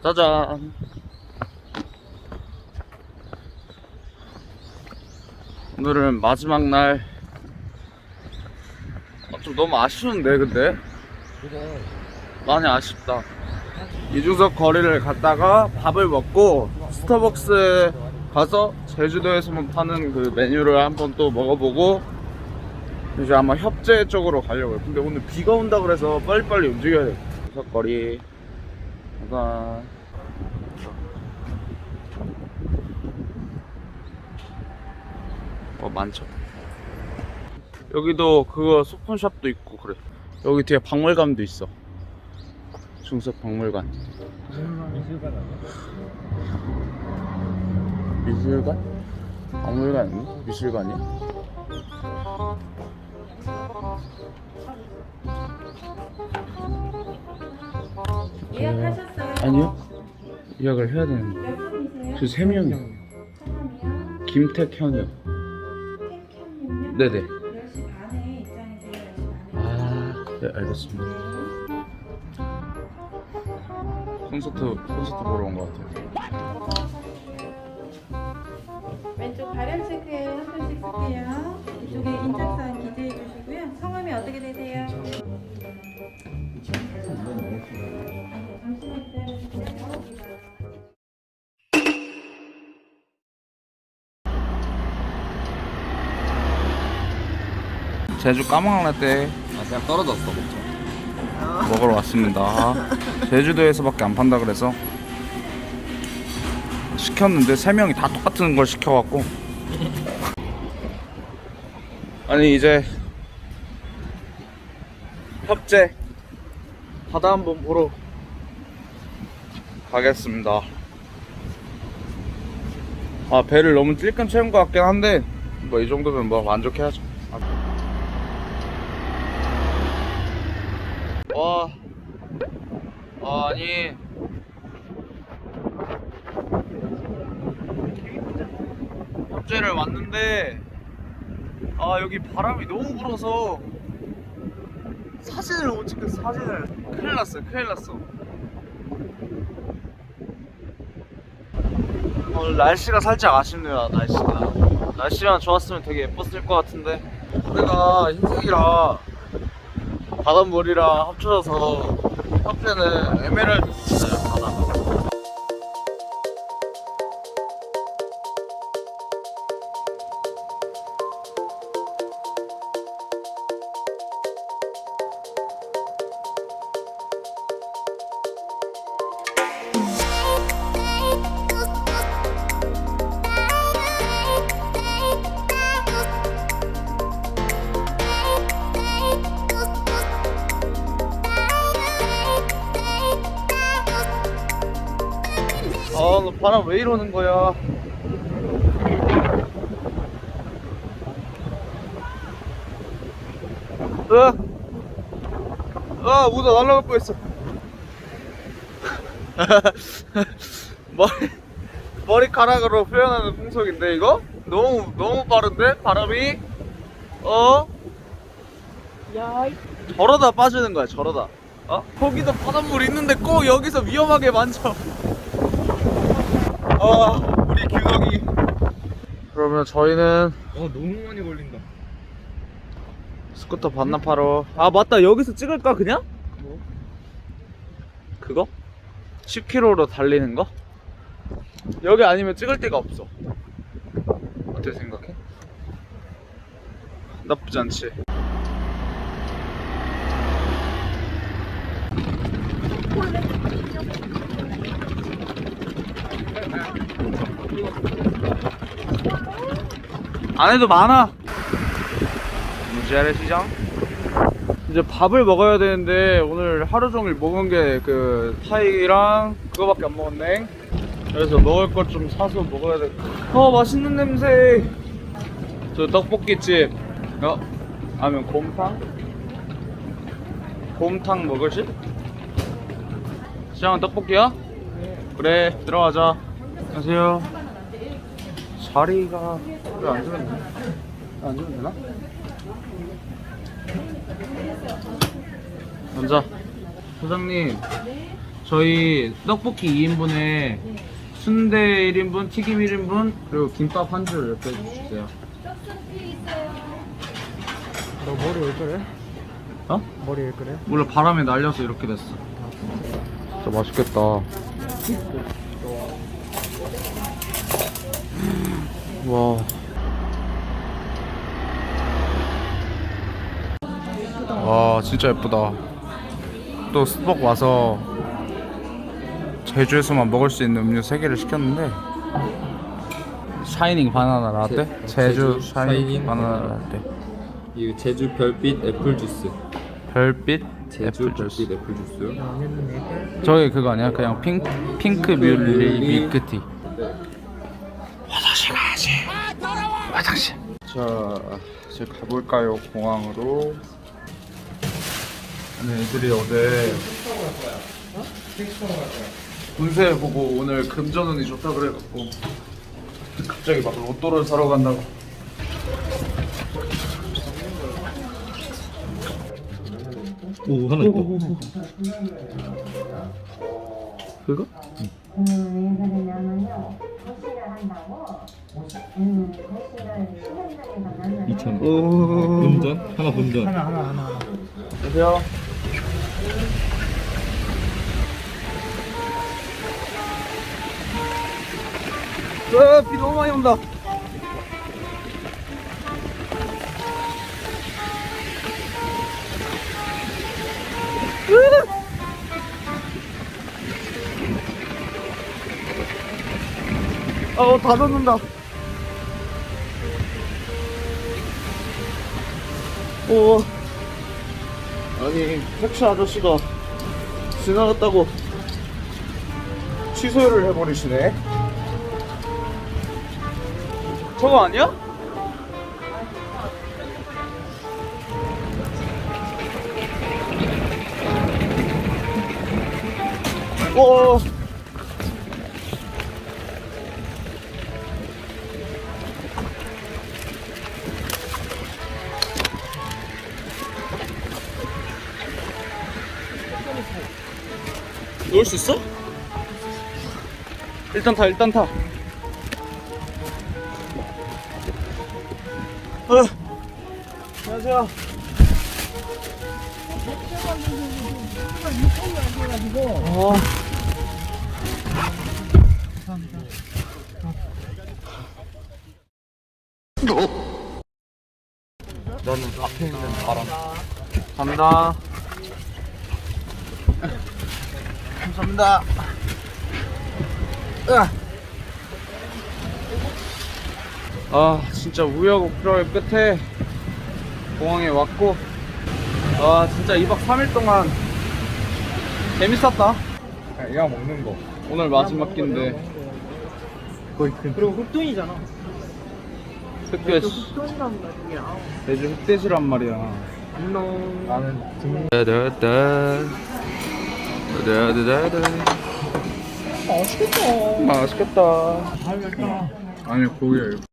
짜자잔. 오늘은 마지막 날. 아, 좀 너무 아쉬운데, 근데? 그래. 많이 아쉽다. 이중석 거리를 갔다가 밥을 먹고 스타벅스에 가서 제주도에서만 파는 그 메뉴를 한번 또 먹어보고 이제 아마 협재 쪽으로 가려고요. 근데 오늘 비가 온다 그래서 빨리빨리 움직여야 돼. 이중석 거리. 가자. 어 많죠. 여기도 그거 소품샵도 있고 그래. 여기 뒤에 박물관도 있어. 중석 박물관. 미술관 아니야? 미술관? 박물관 미술관이야? 예약하셨어요? 아니요. 예약을 해야 되는데. 몇 분이세요? 저 세 명이요. 성함이요? 김택현이요. 택현님요? 네네. 10시 반에 입장해주세요. 10시 반에. 아, 네 알겠습니다. 콘서트 콘서트 보러 온 것 같아요. 왼쪽 발열 체크에 한 분씩 쓸게요. 이쪽에 인적사항 기재해 주시고요. 성함이 어떻게 되세요? 제주 까망라떼 아 그냥 떨어졌어 먹자. 먹으러 왔습니다. 제주도에서밖에 안 판다 그래서 시켰는데 세 명이 다 똑같은 걸 시켜갖고 아니 이제 협재 바다 한번 보러 가겠습니다. 아 배를 너무 찔끔 채운 것 같긴 한데 뭐 이 정도면 뭐 만족해야죠. 와, 아, 아니. 협재를 왔는데, 아, 여기 바람이 너무 불어서, 사진을 못 찍겠어, 사진을. 큰일 났어요, 큰일 났어. 오늘 날씨가 살짝 아쉽네요, 날씨가. 날씨만 좋았으면 되게 예뻤을 것 같은데. 내가 흰색이라 바닷물이랑 합쳐져서 협재는 에메랄드 바람 왜 이러는 거야? 으아! 아, 모자 날라갈 뻔했어. 머리, 머리카락으로 표현하는 풍속인데, 이거? 너무, 너무 빠른데? 바람이? 어? 야, 저러다 빠지는 거야, 저러다. 어? 거기도 바닷물 있는데 꼭 여기서 위험하게 만져. 아, 우리 규덕이. 그러면 저희는 어 너무 많이 걸린다. 스쿠터 반납하러. 아, 맞다. 여기서 찍을까, 그냥? 뭐? 그거? 10km로 달리는 거? 여기 아니면 찍을 데가 없어. 어떻게 생각해? 나쁘지 않지. 안에도 많아. 무지하래 시장. 이제 밥을 먹어야 되는데 오늘 하루 종일 먹은 게 그 타이랑 그거밖에 안 먹었네. 그래서 먹을 것 좀 사서 먹어야 돼. 어 맛있는 냄새. 저 떡볶이집. 어? 아니면 곰탕? 곰탕 먹으실? 시장은 떡볶이야? 그래 들어가자. 안녕하세요. 자리가 왜 앉으면 되나? 앉으면 되나? 앉아. 사장님, 저희 떡볶이 2인분에 순대 1인분, 튀김 1인분, 그리고 김밥 한 줄 이렇게 해주세요. 너 머리 왜 그래? 어? 머리 왜 그래? 몰라 바람에 날려서 이렇게 됐어. 진짜 맛있겠다. 와. 와 진짜 예쁘다. 또 스벅 와서 제주에서만 먹을 수 있는 음료 3개를 시켰는데 샤이닝 바나나 라떼? 제- 제주 제주 샤이닝 샤이닝 바나나 바나나. 라떼. 이 제주 별빛 애플 주스. 별빛 제주 애플 주스. 별빛 애플 주스. 저기 그거 아니야? 그냥 핑, 핑크 뮬리 밀크티. 화장실 가야지. 화장실. 자 이제 가볼까요? 공항으로 아니 애들이 어제 운세 보고 오늘 금전운이 좋다 그래갖고 갑자기 막 로또를 사러 간다고. 오 하나 있다. 그거? 음, 왜냐면요, 도시를 한다고, 음, 도시를 수련장에서 만나는 2천 오 본전 하나. 본전. 안녕하세요 으, 비 너무 많이 온다. 으! 어, 다 젖는다. 오. 아니, 택시 아저씨가 지나갔다고 취소를 해버리시네. 저거 아니야? 어. 놓을 수 있어? 일단 타, 일단 타. 안녕하세요. 어. 나는 앞에 있는 바람. 간다. 감사합니다. 아, 진짜 우여곡절의 끝에 공항에 왔고, 아, 진짜 2박 3일 동안 재밌었다. 이왕 먹는 거. 오늘 마지막 끼인데, 거의 큰. 그리고 흑돈이잖아. 흑돼지, 흑돈이란 말이야. 돼지 흑돼지란 말이야. 안녕. 나는 등. 따다다. 따다다다. 맛있겠다. 맛있겠다. 아. 아니, 고기야, 이거.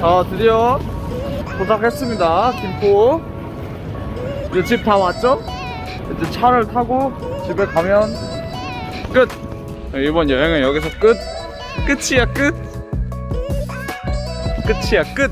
자, 드디어 도착했습니다. 김포. 이제 집 다 왔죠? 이제 차를 타고 집에 가면 끝! 네, 이번 여행은 여기서 끝! 끝이야, 끝! 끝이야, 끝!